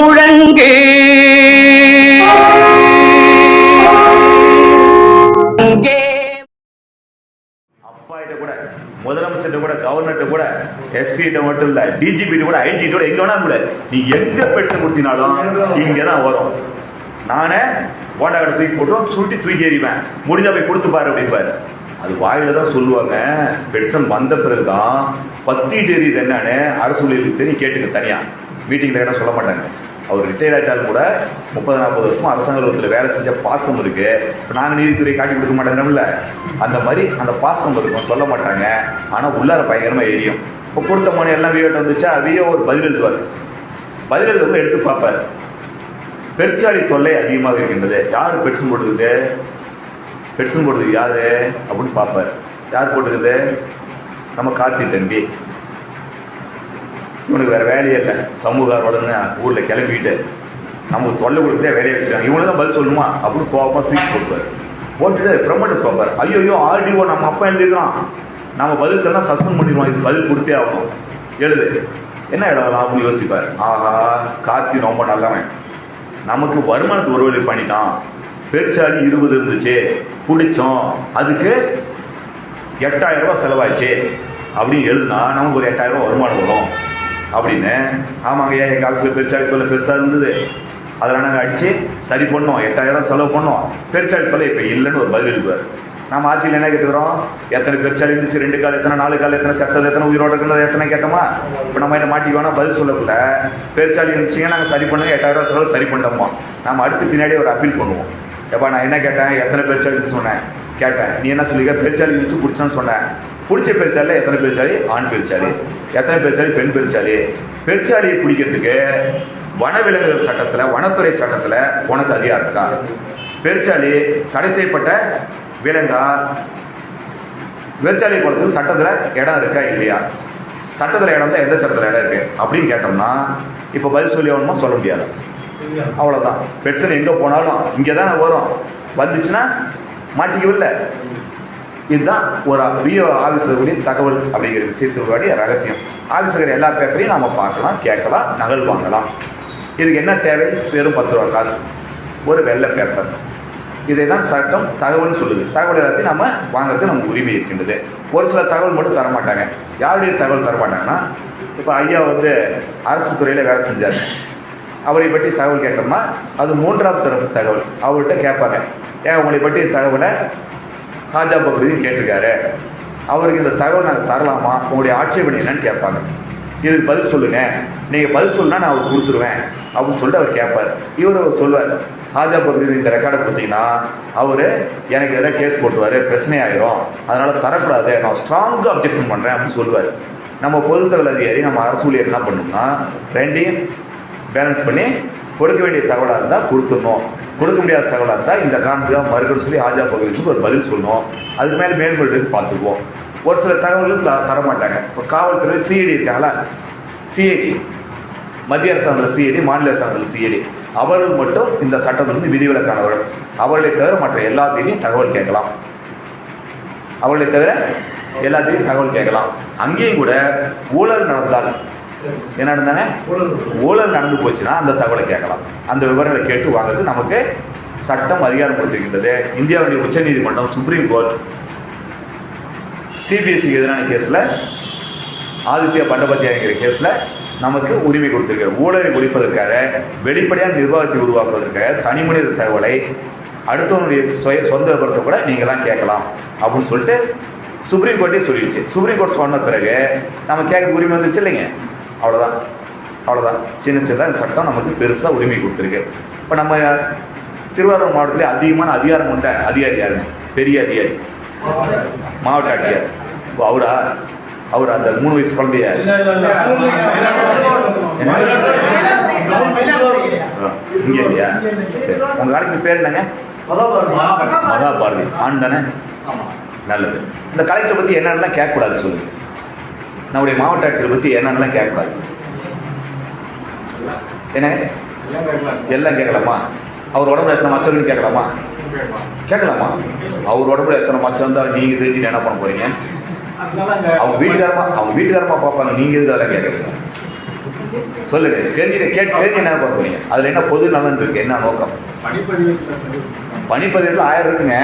முழங்கு. அங்கே. அப்பாகிட்ட கூட முதலமைச்சர்கிட்ட கூட கவர்னர்கிட்ட கூட எஸ்பி கிட்ட மட்டும் இல்ல டிஜிபி கூட ஐஜி கூட எங்க வேணாலும் கூட நீ எங்க பெட்ஷன் கொடுத்தீனாலும் இங்க தான் வரும். நானே போண்டா கடை தூக்கி போட்டுரும் சுருட்டி தூக்கி எறிவேன். முடிஞ்சா போய் கொடுத்து பாரு அப்படிம்பாரு. அது வாயில தான் சொல்லுவாங்க. பெட்ஷன் வந்த பிறகுதான் பத்தி தெரியுது என்னன்னு அரசு ஊழியர்களுக்கு தெரியும் கேட்டுங்க தனியா. மீட்டிங்ல என்ன சொல்ல மாட்டாங்க. அவர் ரிட்டையர் ஆயிட்டாலும் கூட முப்பது நாற்பது வருஷம் அரசாங்க அலுவலகத்தில் வேலை செஞ்ச பாசம் இருக்கு. இப்போ நாங்கள் நீதித்துறை காட்டி கொடுக்க மாட்டேங்கிறோம்ல. அந்த மாதிரி அந்த பாசம் இருக்கும் சொல்ல மாட்டாங்க. ஆனால் உள்ளார பயங்கரமா எரியும். இப்போ கொடுத்த மணி எல்லாம் வியோட்ட வந்துச்சா வியோ ஒரு பதில் எழுதுவார். பதில் எழுதும்போது எடுத்து பார்ப்பார். பெருச்சாடி தொல்லை அதிகமாக இருக்கின்றது. யார் பெருசு போட்டுக்குது பெட்சன் போட்டுக்குது யார்? அப்படின்னு பார்ப்பார். யார் போட்டுக்குது? நம்ம கார்த்தி தம்பி. இவனுக்கு வேறு வேலையே இல்லை. சமூக ஆர்வலன்னு ஊரில் கிளம்பிட்டு நமக்கு தொல்லை கொடுத்தே வேலையை வச்சுட்டாங்க இவனுக்கு தான் பதில் சொல்லணுமா அப்படின்னு கோபமாக தூக்கி போட்டுவார் போட்டுட்டு ப்ரமோட்டர்ஸ் பார்ப்பார். ஐயோ ஐயோ ஆர்டிஓ நம்ம அப்பா எழுதிக்கிறான் நம்ம பதில் தரலாம் சஸ்பெண்ட் பண்ணிடுவோம். இது பதில் கொடுத்தே ஆகணும். எழுது. என்ன எழுதலாம் அப்படின்னு யோசிப்பார். ஆஹா கார்த்தி ரொம்ப நல்லவன். நமக்கு வருமானத்து ஒரு வழி பண்ணிட்டான். பெருச்சாளி இருபது இருந்துச்சு. பிடிச்சோம் அதுக்கு எட்டாயிரம் ரூபாய் செலவாச்சு அப்படின்னு எழுதுனா நமக்கு ஒரு எட்டாயிரம் ரூபாய் வருமானம் வரும். அப்படின்னு ஆமாங்க ஐயா எங்கள் ஆஃபீஸில் பெருச்சாளி தொல்லை பெருசாக இருந்தது? அதெல்லாம் நாங்கள் அடித்து சரி பண்ணோம். எட்டாயிரம் செலவு பண்ணோம். பெருச்சாளி தொல்லை இப்போ இல்லைன்னு ஒரு பதில் எழுதுவார் நம்ம ஆட்சியில் என்ன கேட்டுக்கிறோம்? எத்தனை பெருச்சாளி இருந்துச்சு? ரெண்டு கால் எத்தனை நாலு கால் எத்தனை செத்தது எத்தனை உயிரோடு இருக்கிறது எத்தனை கேட்டோமா? இப்போ நம்ம என்ன மாட்டிக்கோனா பதில் சொல்லக்குள்ள பெருச்சாளி இருந்துச்சுங்க நாங்கள் சரி பண்ணுங்க எட்டாயிரம் ரூபா செலவு சரி பண்ணிட்டோமா? நம்ம அடுத்து பின்னாடி ஒரு அப்பீல் பண்ணுவோம். எப்பா நான் என்ன கேட்டேன்? எத்தனை பெருச்சாளி சொன்னேன்? கேட்டேன். நீ என்ன சொல்லிக்க பெருச்சாளி வச்சு பிடிச்சான்னு சொன்னேன். பிடிச்ச பெருச்சாலி எத்தனை பெருச்சாலி ஆண் பெருச்சாலி எத்தனை பெருச்சாலி பெண் பெருச்சாலி பெருச்சாலியை பிடிக்கிறதுக்கு வனவிலங்குகள் சட்டத்துல வனத்துறை சட்டத்துல உனக்கு அதிகாரம் இருக்கா? பெருச்சாலி தடை செய்யப்பட்ட விலங்கா? பெருச்சாலி போறதுக்கு சட்டத்துல இடம் இருக்கா இல்லையா? சட்டத்துல இடம் தான் எந்த சட்டத்துல இடம் இருக்கு? அப்படின்னு கேட்டோம்னா இப்ப பதில் சொல்லி ஆகணுமா? சொல்ல முடியாது? அவ்வளோதான் பிரச்சனை எங்கே போனாலும் இங்கே தானே வரும். வந்துச்சுன்னா மாட்டிக்கவில்ல. இதுதான் ஒரு விஓ ஆஃபீஸில் தகவல் அப்படிங்கிற விஷயத்தினுடைய ரகசியம். ஆஃபீஸில் இருக்கிற எல்லா பேப்பரையும் நாம் பார்க்கலாம் கேட்கலாம் நகல் வாங்கலாம். இதுக்கு என்ன தேவை? வெறும் பத்து ரூபா காசு. ஒரு வெள்ளை பேப்பர். இதை தான் சட்டம் தகவல்னு சொல்லுது. தகவல் எல்லாத்தையும் நம்ம வாங்குறது நமக்கு உரிமை இருக்கின்றது. ஒரு சில தகவல் மட்டும் தர மாட்டாங்க யாருடைய தகவல் தரமாட்டாங்கன்னா இப்போ ஐயா வந்து அரசு துறையில் வேலை செஞ்சார். அவரை பற்றி தகவல் கேட்டோம்னா அது மூன்றாம் தரப்பு தகவல். அவர்கிட்ட கேட்பாங்க. ஏன் உங்களை பற்றி தகவலை ராஜா பகுதியும் கேட்டிருக்காரு? அவருக்கு இந்த தகவல் நாங்கள் தரலாமா? உங்களுடைய ஆட்சேபனை என்னன்னு கேட்பாங்க. இதுக்கு பதில் சொல்லுங்க. நீங்கள் பதில் சொல்லுனா நான் அவர் கொடுத்துருவேன். அப்படின்னு சொல்லிட்டு அவர் கேட்பார். இவர் அவர் சொல்வார் ராஜா பகுதியில் இந்த ரெக்கார்டை கொடுத்தீங்கன்னா அவர் எனக்கு எதாவது கேஸ் போட்டுவார் பிரச்சனை ஆகிரும் அதனால் தரக்கூடாது. நான் ஸ்ட்ராங்காக அப்ஜெக்ஷன் பண்ணுறேன் அப்படின்னு சொல்லுவார். நம்ம பொதுத்தகவல் அதிகாரி நம்ம அரசு ஊழியர் என்ன பண்ணணும்னா ரெண்டையும் பேலன்ஸ் பண்ணி கொடுக்க வேண்டிய தகவலாக இருந்தால் கொடுத்துடணும். கொடுக்க முடியாத தகவலாக இருந்தால் இந்த காரணத்துக்காக மறுக்கணும் சொல்லி ஆஜா பகுதிக்கு ஒரு பதில் சொல்லணும். அதுக்கு மேலே மேல்கொண்டு பார்த்துக்குவோம். ஒரு சில தகவல்கள் த- தர மாட்டாங்க இப்போ காவல்துறை சிஐடி இருக்காங்களா சிஐடி மத்திய அரசாங்கத்தில் சிஐடி மாநில அரசாங்கத்தில் சிஐடி அவர்கள் மட்டும் இந்த சட்டத்திலிருந்து விதிவிலக்கானவர்கள். அவர்களை தவிர மற்ற எல்லாத்தையும் தகவல் கேட்கலாம். அவர்களை தவிர எல்லாத்தையும் தகவல் கேட்கலாம். அங்கேயும் கூட ஊழல் நடந்தால் என்ன நடந்தாங்க ஊழல் நடந்து போச்சுன்னா அந்த தகவலை கேட்கலாம். அந்த விவரங்களை கேட்டு வாங்குறது நமக்கு சட்டம் அதிகாரம் கொடுத்திருக்கின்றது இந்தியாவுடைய உச்சநீதிமன்றம் சுப்ரீம் கோர்ட் சிபிஎஸ்சிக்கு எதிரான கேஸ்ல ஆதித்யா பண்டபத்தியாங்கிற கேஸ்ல நமக்கு உரிமை கொடுத்திருக்கிறார் ஊழலை ஒழிப்பதற்காக வெளிப்படையான நிர்வாகத்தை உருவாக்குவதற்காக தனிமனித தகவலை அடுத்தவனுடைய சுய சொந்த விவரத்தை கூட நீங்களாம் கேட்கலாம் அப்படின்னு சொல்லிட்டு சுப்ரீம் கோர்ட்டே சொல்லிடுச்சு. சுப்ரீம் கோர்ட் சொன்ன பிறகு நம்ம கேட்க உரிமை வந்துச்சு இல்லைங்க? அவ்வளோதான் அவ்வளோதான் சின்ன சின்ன சட்டம் நமக்கு பெருசாக உரிமை கொடுத்துருக்கு. இப்போ நம்ம திருவாரூர் மாவட்டத்திலே அதிகமான அதிகாரம் கொண்ட அதிகாரி யாருங்க பெரிய அதிகாரி. மாவட்ட ஆட்சியர். இப்போ அவரா? அவர்? அந்த மூணு வயசு குழந்தைய? இங்க இல்லையா? சரி. உங்க காலத்துக்கு பேர் என்னங்க? மகா பாரதி ஆண் தானே? நல்லது. இந்த கலெக்டரை பத்தி என்னென்னலாம் கேட்கக்கூடாது சொல்லுங்க. நம்முடைய மாவட்ட ஆட்சியர் பத்தி என்னென்னலாம் கேட்கலாம் என்ன? எல்லாம் கேட்கலாமா? அவர் உடம்புல எத்தனை மச்சம் கேட்கலாமா? கேட்கலாமா? அவர் உடம்புல எத்தனை மச்சம் இருந்தால் நீங்க தெரிஞ்சு என்ன பண்ண போறீங்க? அவங்க வீட்டுக்காரமா அவங்க வீட்டுக்காரமா பார்ப்பாங்க நீங்க எதுக்கு அதெல்லாம் கேட்கறீங்க? சொல்லுங்க தெரிஞ்சு கேட்டு தெரிஞ்சு என்ன பண்ண போறீங்க? அதுல என்ன பொது நலன் இருக்கு? என்ன நோக்கம்? படிப்பதிவு ஆயிரம் இருக்குங்க.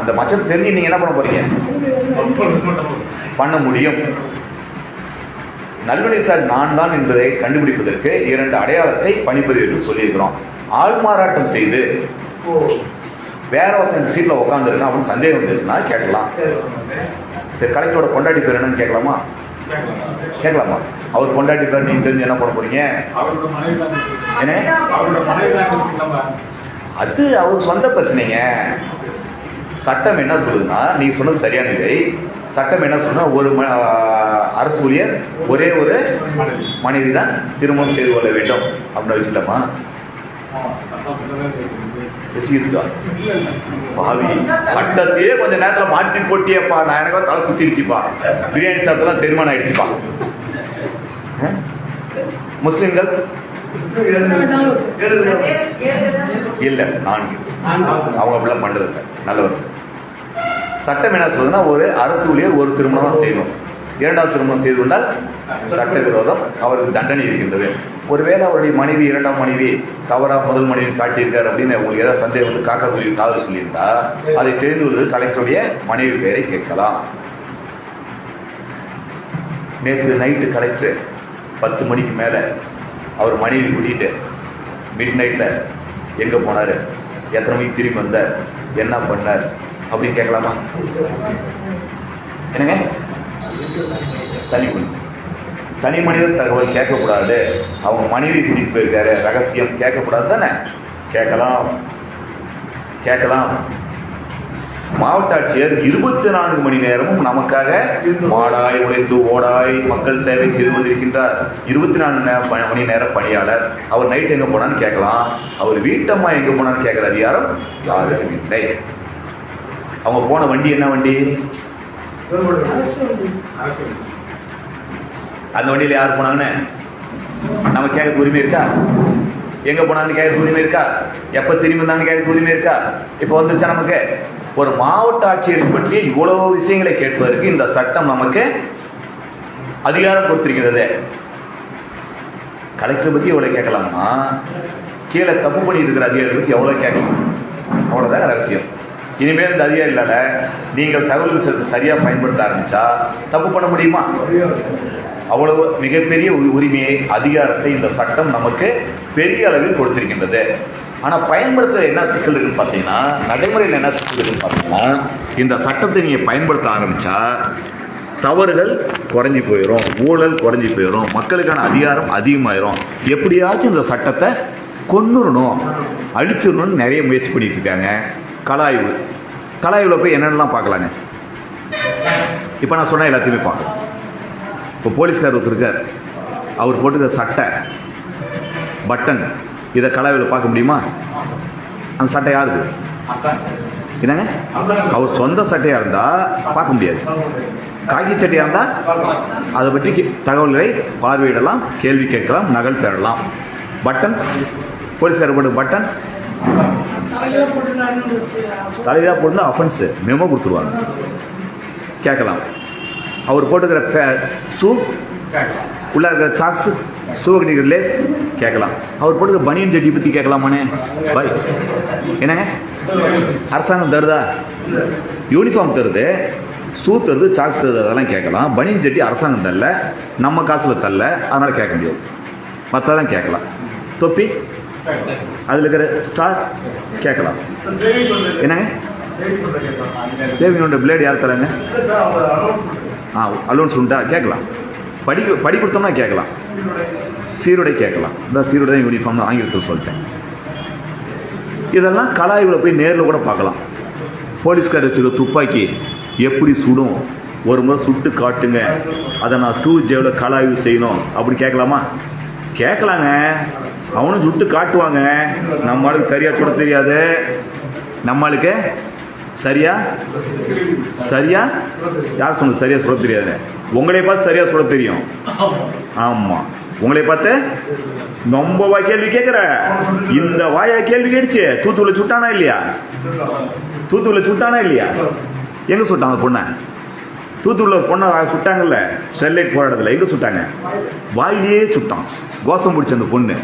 அந்த மச்சத்தை தெரிஞ்சு நீங்க என்ன பண்ண போறீங்க? பண்ண முடியும். நல்வழி சார் நான் தான் என்பதை கண்டுபிடிப்பதற்கு இரண்டு அடையாளத்தை பணிப்பதிவில் சொல்லியிருக்கிறோம். ஆள் மாறாட்டம் செய்து வேற ஒருத்தன் சீட்ல உட்காந்துருக்கான் அப்படின்னு சந்தேகம் வந்துச்சுன்னா கேட்கலாம். சரி கலெக்டரோட கொண்டாடி பேர் என்னன்னு கேட்கலாமா? கேட்கலாமா? அவர் கொண்டாடி பேர் நீங்க தெரிஞ்சு என்ன பண்ண போறீங்க? அது அவர் சொந்த பிரச்சனைங்க. சட்டம் என்ன சொல்லுதுன்னா நீ சொன்னது சரியான இதை சட்டம் என்ன சொன்னா ஒரு ம- அரசு ஊழியர் ஒரே ஒரு மனைவி தான் திருமணம் செய்து கொள்ள வேண்டும். அப்படின்னு வச்சுக்கலாமா வச்சுக்கிட்டு பாவி சட்டத்தையே கொஞ்ச நேரத்துல மாற்றி போட்டியப்பா. நான் எனக்கு தலை சுத்திடுச்சுப்பா பிரியாணி சாப்பிட்டெல்லாம் செரிமானம் ஆயிடுச்சுப்பா. முஸ்லிம்கள் இல்ல நான்கு. அவங்க அப்படிலாம் பண்றது நல்லவர். சட்டம் என்ன சொல்லுதுன்னா ஒரு அரசு ஊழியர் ஒரு திருமணம் செய்யணும். இரண்டாவது திருமணம் செய்து கொண்டால் சட்ட விரோதம் அவருக்கு தண்டனை இருக்கின்றது. ஒருவேளை அவருடைய மனைவி இரண்டாம் மனைவி தவறா முதல் மனைவி காட்டியிருக்கார் அப்படின்னு உங்களுக்கு ஏதாவது சந்தேகம் வந்து காக்கா குருவி காதல் சொல்லியிருந்தா அதை தெரிந்து கொள்வது கலெக்டருடைய மனைவி பெயரை கேட்கலாம். நேற்று நைட்டு கலெக்டர் பத்து மணிக்கு மேலே அவர் மனைவி கூட்டிகிட்டு மிட் நைட்டில் எங்கே போனார்? எத்தனை மணிக்கு திரும்பி வந்தார்? என்ன பண்ணார்? அப்படின்னு கேட்கலாமா? என்னங்க? தனி மனிதன். தனி மனித தகவல் கேட்கக்கூடாது. அவங்க மனைவி கூட்டிகிட்டு போயிருக்காரு. ரகசியம் கேட்கக்கூடாது தானே கேட்கலாம். கேட்கலாம். மாவட்ட ஆட்சியர் இருபத்தி நான்கு மணி நேரமும் நமக்காக மாடாய் உழைத்து ஓடாய் மக்கள் சேவை செய்து கொண்டிருக்கின்றார். இருபத்தி நான்கு ப- மணி நேர பணியாளர். அவர் நைட் எங்க போனான்னு கேட்கலாம். அவர் வீட்டம்மா எங்க போனான்னு கேட்கிற அதிகாரம் யாருக்கும் இல்லை. அவங்க போன வண்டி என்ன வண்டி? அந்த வண்டியில யார் போனாங்கன்னு? நம்ம கேட்க உரிமை இருக்கா? எங்க போனாலும் கேட்க உரிமை இருக்கா? எப்ப திரும்பி வந்தாலும் கேட்க உரிமை இருக்கா? இப்ப வந்துருச்சா நமக்கு? ஒரு மாவட்ட ஆட்சியரை பற்றி இவ்வளவு விஷயங்களை கேட்பதற்கு இந்த சட்டம் நமக்கு அதிகாரம் கொடுத்திருக்கிறது. கலெக்டர் பத்தி எவ்வளவு கேட்கலாமா? கீழே தப்பு பண்ணிட்டு இருக்கிற அதிகாரி பத்தி எவ்வளவு கேட்கலாம்? அவ்வளவுதான் ரகசியம். இனிமேல் இந்த அதிகாரிகளால் நீங்கள் தகவல் விஷயத்தை சரியாக பயன்படுத்த ஆரம்பித்தா தப்பு பண்ண முடியுமா? அவ்வளவு மிகப்பெரிய உரிமையை அதிகாரத்தை இந்த சட்டம் நமக்கு பெரிய அளவில் கொடுத்திருக்கின்றது. ஆனால் பயன்படுத்துகிற என்ன சிக்கல் இருக்குன்னு பார்த்தீங்கன்னா நடைமுறையில் என்ன சிக்கல் இருக்குன்னு பார்த்தீங்கன்னா இந்த சட்டத்தை நீங்கள் பயன்படுத்த ஆரம்பிச்சா தவறுகள் குறைஞ்சி போயிடும் ஊழல் குறைஞ்சி போயிடும் மக்களுக்கான அதிகாரம் அதிகமாயிரும். எப்படியாச்சும் இந்த சட்டத்தை கொன்னுடணும் அழிச்சிடணும்னு நிறைய முயற்சி பண்ணிட்டு இருக்காங்க. கலாய்வு. கலாய்வில் போய் என்னென்னலாம் பார்க்கலாங்க? இப்போ நான் சொன்ன எல்லாத்தையுமே பார்க்கலாம் இப்போ போலீஸ்கார் ஒருத்தர் இருக்கார். அவர் போட்டுக்கிற சட்டை பட்டன். இதை கலாய்வில் பார்க்க முடியுமா? அந்த சட்டை யாருது? என்னங்க? அவர் சொந்த சட்டையாக இருந்தால் பார்க்க முடியாது. காக்கி சட்டையாக இருந்தால் அதை பற்றி தகவல்களை பார்வையிடலாம் கேள்வி கேட்கலாம் நகல் பெறலாம் பட்டன்? போலீஸ்கார் போட்டு பட்டன்? தலையாக போட்டு அஃபென்ஸு மெமோ கொடுத்துருவாங்க. கேட்கலாம். அவர் போட்டுக்கிற பே ஷூ உள்ளே இருக்கிற சாக்ஸு ஷூ லேஸ் கேட்கலாம். அவர் போட்டுக்கிற பனியன் ஜட்டி பற்றி கேட்கலாமானே பாய் என்னங்க அரசாங்கம் தருதா? யூனிஃபார்ம் தருது. ஷூ தருது சாக்ஸ் தருது அதெல்லாம் கேட்கலாம். பனியன் ஜட்டி அரசாங்கம் தரல. நம்ம காசில் தரல. அதனால் கேட்க முடியாது. மற்றதெல்லாம் கேட்கலாம். தொப்பி? அதில் இருக்கிற ஸ்டார் கேட்கலாம். என்னங்க? சேவிங்கோட பிளேடு யார் தராங்க ஆ அலோன்ஸ் உண்டா கேட்கலாம். படிக்க படி கொடுத்தோம்னா கேட்கலாம். சீருடை கேட்கலாம். இந்த சீருடை தான் யூனிஃபார்ம் தான் ஆங்கிலத்தில் சொல்லிட்டேன். இதெல்லாம் கலாய்வில் போய் நேரில் கூட பார்க்கலாம். போலீஸ்கார் வச்சுருக்க துப்பாக்கி எப்படி சுடும்? ஒரு முறை சுட்டு காட்டுங்க. அதை நான் டூ ஜேவில் கலாய்வு செய்யணும். அப்படி கேட்கலாமா? கேட்கலாங்க. அவனும் சுட்டு காட்டுவாங்க. நம்மளுக்கு சரியாக சுட தெரியாது. நம்மளுக்கு சரியா? சரியா? யார் சொன்னது சரியா சுட தெரியாது உங்களை பார்த்து சரியா சுட தெரியும். ஆமா. உங்களை பார்த்து ரொம்ப வாய் கேள்வி கேட்குற இந்த வாயா கேள்வி கேட்டுச்சு. தூத்துக்குள்ள சுட்டானா இல்லையா? தூத்துக்குள்ள சுட்டானா இல்லையா? எங்க சுட்டான் அந்த பொண்ணை? தூத்துக்குள்ள ஒரு பொண்ணை சுட்டாங்கல்ல. ஸ்டெர்லைட் போராட்டத்தில் எங்க சுட்டாங்க? வாயிலேயே சுட்டான். கோஷம் பிடிச்ச அந்த பொண்ணு.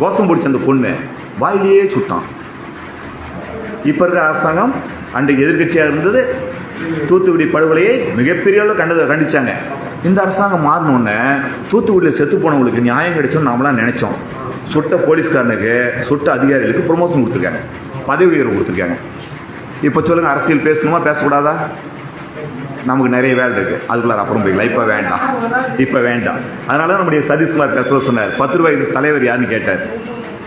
கோஷம் பிடிச்ச அந்த பொண்ணு வாயிலேயே சுட்டான். இப்போ இருக்கிற அரசாங்கம் அன்றைக்கு எதிர்க்கட்சியாக இருந்தது தூத்துக்குடி படுகொலையை மிகப்பெரிய அளவு கண்டு கண்டிச்சாங்க. இந்த அரசாங்கம் மாறினோடனே தூத்துக்குடியில் செத்து போனவங்களுக்கு நியாயம் கிடைச்சோம்னு நாமளாம் நினைச்சோம். சுட்ட போலீஸ்காரனுக்கு சுட்ட அதிகாரிகளுக்கு ப்ரொமோஷன் கொடுத்துருக்காங்க. பதவி உயர்வு கொடுத்துருக்காங்க. இப்போ சொல்லுங்கள் அரசியல் பேசணுமா பேசக்கூடாதா? நமக்கு நிறைய வேலை இருக்கு. அதுக்குள்ளார அப்புறம் போய்க்கலாம் இப்போ வேண்டாம். இப்போ வேண்டாம். அதனால தான் நம்முடைய சதீஷ்குமார் பேச சொன்னார். பத்து ரூபாய்க்கு தலைவர் யாருன்னு கேட்டார்.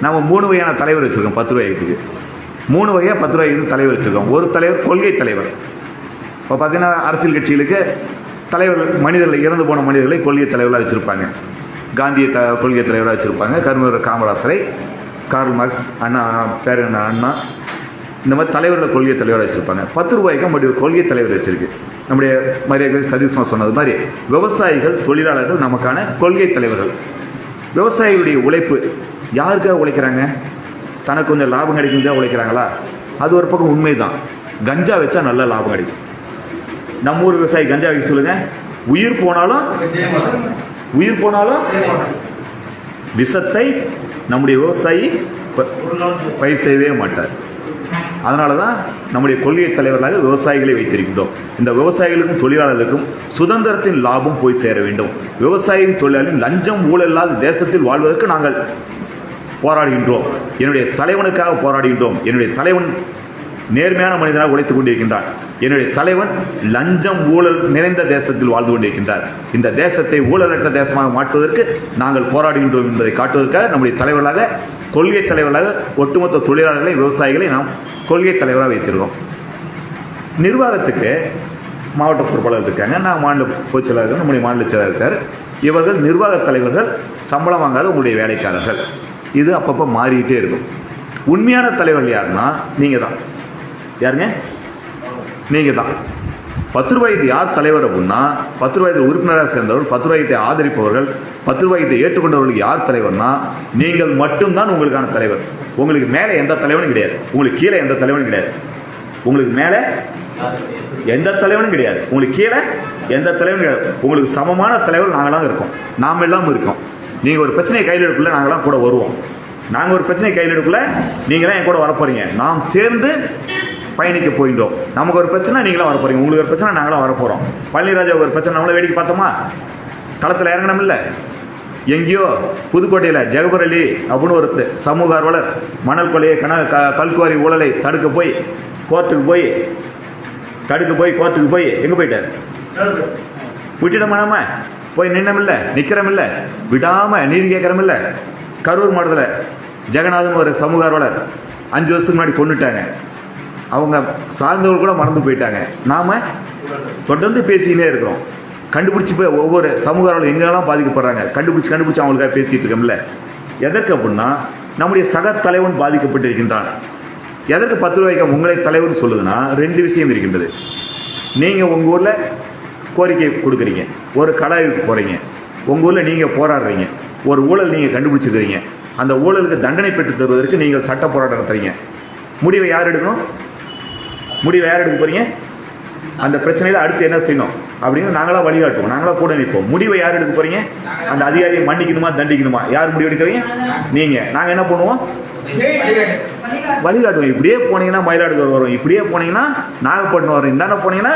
நம்ம மூணு வகையான தலைவர் வச்சுருக்கோம் பத்து ரூபாய்க்கு மூணு வகையாக பத்து ரூபாய்க்கு தலைவர் வச்சுருக்கோம். ஒரு தலைவர் கொள்கை தலைவர். இப்போ பார்த்தீங்கன்னா அரசியல் கட்சிகளுக்கு தலைவர்கள் மனிதர்கள் இறந்து போன மனிதர்களை கொள்கை தலைவராக வச்சுருப்பாங்க. காந்திய த கொள்கை தலைவராக வச்சுருப்பாங்க. கருமூர் காமராசரை கார்ல் மார்க்ஸ் அண்ணா பேரன் அண்ணா? இந்த மாதிரி தலைவர்களை கொள்கை தலைவராக வச்சுருப்பாங்க. பத்து ரூபாய்க்கு நம்முடைய கொள்கை தலைவர் வச்சிருக்கு. நம்முடைய மரியாதை சதீஷ்மா சொன்னது மாதிரி விவசாயிகள் தொழிலாளர்கள் நமக்கான கொள்கை தலைவர்கள். விவசாயிகளுடைய உழைப்பு யாருக்காக உழைக்கிறாங்க? தனக்கு கொஞ்சம் லாபம் கிடைக்குதா உழைக்கிறாங்களா? அது ஒரு பக்கம் உண்மைதான். கஞ்சா வச்சா நல்ல லாபம் கிடைக்கும். நம்ம ஊர் விவசாயி கஞ்சா வைக்க சொல்லுங்க. உயிர் போனாலும் உயிர் போனாலும் விஷத்தை நம்முடைய விவசாயி ப- பயிர் செய்யவே மாட்டார். அதனால தான் நம்முடைய கொள்கை தலைவர்களாக விவசாயிகளை வைத்திருக்கின்றோம். இந்த விவசாயிகளுக்கும் தொழிலாளர்களுக்கும் சுதந்திரத்தின் லாபம் போய் சேர வேண்டும். விவசாயியின் தொழிலாளரின் லஞ்சம் ஊழல் இல்லாத தேசத்தில் வாழ்வதற்கு நாங்கள் போராடுகின்றோம். என்னுடைய தலைவனுக்காக போராடுகின்றோம். என்னுடைய தலைவன் நேர்மையான மனிதனாக உழைத்துக் கொண்டிருக்கின்றான். என்னுடைய தலைவன் லஞ்சம் ஊழல் நிறைந்த தேசத்தில் வாழ்ந்து கொண்டிருக்கின்றார். இந்த தேசத்தை ஊழலற்ற தேசமாக மாற்றுவதற்கு நாங்கள் போராடுகின்றோம் என்பதை காட்டுவதற்காக நம்முடைய தலைவர்களாக கொள்கை தலைவர்களாக ஒட்டுமொத்த தொழிலாளர்களை விவசாயிகளை நாம் கொள்கை தலைவராக வைத்திருக்கோம் நிர்வாகத்துக்கு மாவட்ட பொறுப்பாளர் இருக்காங்க. நான் மாநில பொதுச் செயலாளர் நம்முடைய மாநில செயலாளர் இருக்கார். இவர்கள் நிர்வாக தலைவர்கள் சம்பளம் வாங்காத உங்களுடைய வேலைக்காரர்கள். இது அப்பப்போ மாறிக்கிட்டே இருக்கும். உண்மையான தலைவர்கள் யாருன்னா நீங்கள் தான் யாருங்க? நீங்கள் தான் பத்து ரூபாய்க்கு யார் தலைவர் அப்படின்னா பத்து ரூபாயத்தை உறுப்பினராக சேர்ந்தவர் பத்து ரூபாயத்தை ஆதரிப்பவர்கள் பத்து ரூபாயத்தை ஏற்றுக்கொண்டவர்களுக்கு யார் தலைவர்னா நீங்கள் மட்டும்தான் உங்களுக்கான தலைவர். உங்களுக்கு மேலே எந்த தலைவனும் கிடையாது. உங்களுக்கு கீழே எந்த தலைவனும் கிடையாது. உங்களுக்கு மேலே எந்த தலைவனும் கிடையாது. உங்களுக்கு கீழே எந்த தலைவனும் கிடையாது. உங்களுக்கு சமமான தலைவர் நாங்களாம் இருக்கோம். நாம் எல்லாம் இருக்கோம். நீங்கள் ஒரு பிரச்சனையை கையில் எடுக்கல நாங்களாம் கூட வருவோம். நாங்கள் ஒரு பிரச்சனையை கையில் எடுக்கல நீங்களாம் என் கூட வரப்போறீங்க. நாம் சேர்ந்து பயணிக்க போயிட்டோம் நமக்கு ஒரு பிரச்சனை நீங்களும் வரப்போறீங்க உங்களுக்கு ஒரு பிரச்சனை நாங்களும் வரப்போகிறோம் பழனிராஜா ஒரு பிரச்சனை நம்மள வேடிக்கை பார்த்தோமா? களத்தில் இறங்கணும் இல்லை? எங்கேயோ புதுக்கோட்டையில் ஜெகபர் அலி அப்படின்னு ஒரு சமூக ஆர்வலர் மணல் கொலையை கண க கல்குவாரி ஊழலை தடுக்க போய் கோர்ட்டுக்கு போய் தடுக்க போய் கோர்ட்டுக்கு போய் எங்கே போயிட்டார்? விட்டுடமாடாம போய் நின்னமில்ல நிற்கிறமில்ல விடாமல் நீதி கேட்குறமில்ல கரூர் மாவட்டத்தில் ஜெகநாதன் ஒரு சமூக ஆர்வலர் அஞ்சு வருஷத்துக்கு முன்னாடி கொண்டுட்டாங்க. அவங்க சார்ந்தவர்கள் கூட மறந்து போயிட்டாங்க. நாம் தொடர்ந்து பேசிக்கினே இருக்கிறோம். கண்டுபிடிச்சி போய் ஒவ்வொரு சமூக எங்கெல்லாம் பாதிக்கப்படுறாங்க? கண்டுபிடிச்சி கண்டுபிடிச்சி அவங்களுக்காக பேசிகிட்டு இருக்கோம்ல. எதற்கு அப்படின்னா நம்முடைய சக தலைவன் பாதிக்கப்பட்டிருக்கின்றான். எதற்கு பத்து ரூபாய்க்கு உங்களை தலைவன் சொல்லுதுன்னா ரெண்டு விஷயம் இருக்கின்றது. நீங்கள் உங்கள் ஊரில் கோரிக்கை கொடுக்குறீங்க. ஒரு கலாய்வுக்கு போகிறீங்க உங்கள் ஊரில் நீங்கள் போராடுறீங்க. ஒரு ஊழல் நீங்கள் கண்டுபிடிச்சிருக்கிறீங்க. அந்த ஊழலுக்கு தண்டனை பெற்று தருவதற்கு நீங்கள் சட்ட போராட்டம் நடத்துறீங்க. முடிவை யார் எடுக்கணும்? முடிவை யார் எடுக்க போறீங்க? அந்த பிரச்சனையில் அடுத்து என்ன செய்யணும்? அப்படின்னு நாங்களாக வழிகாட்டுவோம். நாங்களாக கூட நிற்போம். முடிவை யார் எடுக்க போறீங்க? அந்த அதிகாரியை மன்னிக்கணுமா தண்டிக்கணுமா? யார் முடிவு எடுக்கிறீங்க? நீங்கள் நாங்கள் என்ன பண்ணுவோம்? வழிகாட்டுவோம். இப்படியே போனீங்கன்னா மயிலாடுதுறை வரும். இப்படியே போனீங்கன்னா நாகப்பட்டினம் வரும். இந்தாண்ட போனீங்கன்னா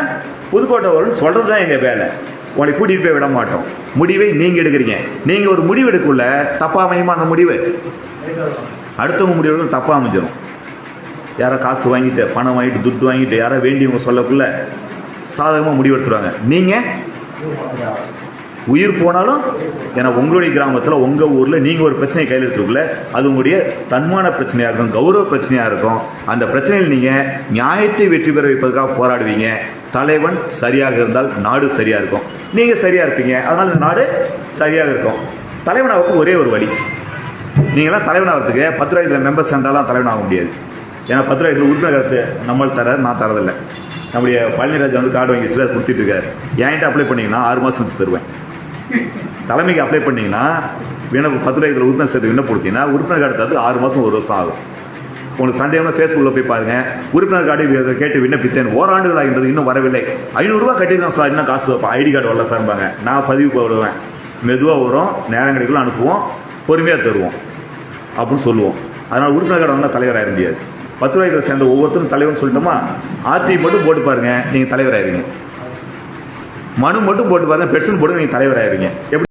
புதுக்கோட்டை வரும்னு சொல்கிறது தான் எங்கள் வேலை. உங்களை கூட்டிகிட்டு போய் விட மாட்டோம். முடிவை நீங்கள் எடுக்கிறீங்க. நீங்கள் ஒரு முடிவு எடுக்கல தப்பாக அமையுமா அந்த முடிவு? அடுத்தவங்க முடிவு தப்பாக அமைஞ்சிடும் யாரோ காசு வாங்கிட்டு பணம் வாங்கிட்டு துட்டு வாங்கிட்டு யாரோ வேண்டியவங்க சொல்லக்குள்ள சாதகமாக முடிவெடுத்துருவாங்க. நீங்கள் உயிர் போனாலும் ஏன்னா உங்களுடைய கிராமத்தில் உங்கள் ஊரில் நீங்கள் ஒரு பிரச்சனையை கையில் எடுத்துக்கல அது உங்களுடைய தன்மான பிரச்சனையாக இருக்கும் கௌரவ பிரச்சனையாக இருக்கும். அந்த பிரச்சனையில் நீங்கள் நியாயத்தை வெற்றி பெற வைப்பதற்காக போராடுவீங்க. தலைவன் சரியாக இருந்தால் நாடு சரியாக இருக்கும். நீங்கள் சரியாக இருப்பீங்க. அதனால் இந்த நாடு சரியாக இருக்கும். தலைவனாவுக்கு ஒரே ஒரு வழி. நீங்களாம் தலைவனாகிறதுக்கு பத்து ரூபாய்க்கு மெம்பர்ஸ் சென்றாலாம் தலைவனாக முடியாது. ஏன்னா பத்து ரூபாய்க்கு உறுப்பினர் கருத்து நம்மள் தர நான் தரதில்லை. நம்முடைய பழனிராஜா வந்து கார்டு வாங்கி சிலர் கொடுத்துட்டு இருக்காரு. என்கிட்ட அப்ளை பண்ணீங்கன்னா ஆறு மாதம் வச்சு தருவேன். தலைமைக்கு அப்ளை பண்ணீங்கன்னா விண்ணப்ப பத்து ரூபாய்க்கு உறுப்பினர் சேர்த்து விண்ணப்படுத்திங்கன்னா உறுப்பினர் கார்டு தரது ஆறு மாதம் ஒரு வருஷம் ஆகும். உங்களுக்கு சந்தேகம்னா ஃபேஸ்புக்கில் போய் பாருங்கள் உறுப்பினர் கார்டு கேட்டு விண்ணப்பித்தேன். ஓராண்டுகள் ஆகின்றது இன்னும் வரவில்லை. ஐநூறுரூவா கட்டிருக்கோம் சார் இன்னும் காசு. ஐடி கார்டு வரல சார்பாங்க நான் பதிவு போடுவேன். மெதுவாக வரும் நேரம் கிடைக்கல அனுப்புவோம் பொறுமையாக தருவோம். அப்படின்னு சொல்லுவோம். அதனால் உறுப்பினர் கார்டு வந்தால் தலைவர் ஆயிட முடியாது. பத்து ரூபாய்க்கு சேர்ந்த ஒவ்வொருத்தரும் தலைவர்னு சொல்லிட்டோமா? ஆர்டி மட்டும் போட்டு பாருங்க நீங்கள் தலைவர் ஆயிருங்க மனு மட்டும் போட்டு பாருங்க பெர்சன் போட்டு நீங்கள் தலைவர் ஆயிருங்க எப்படி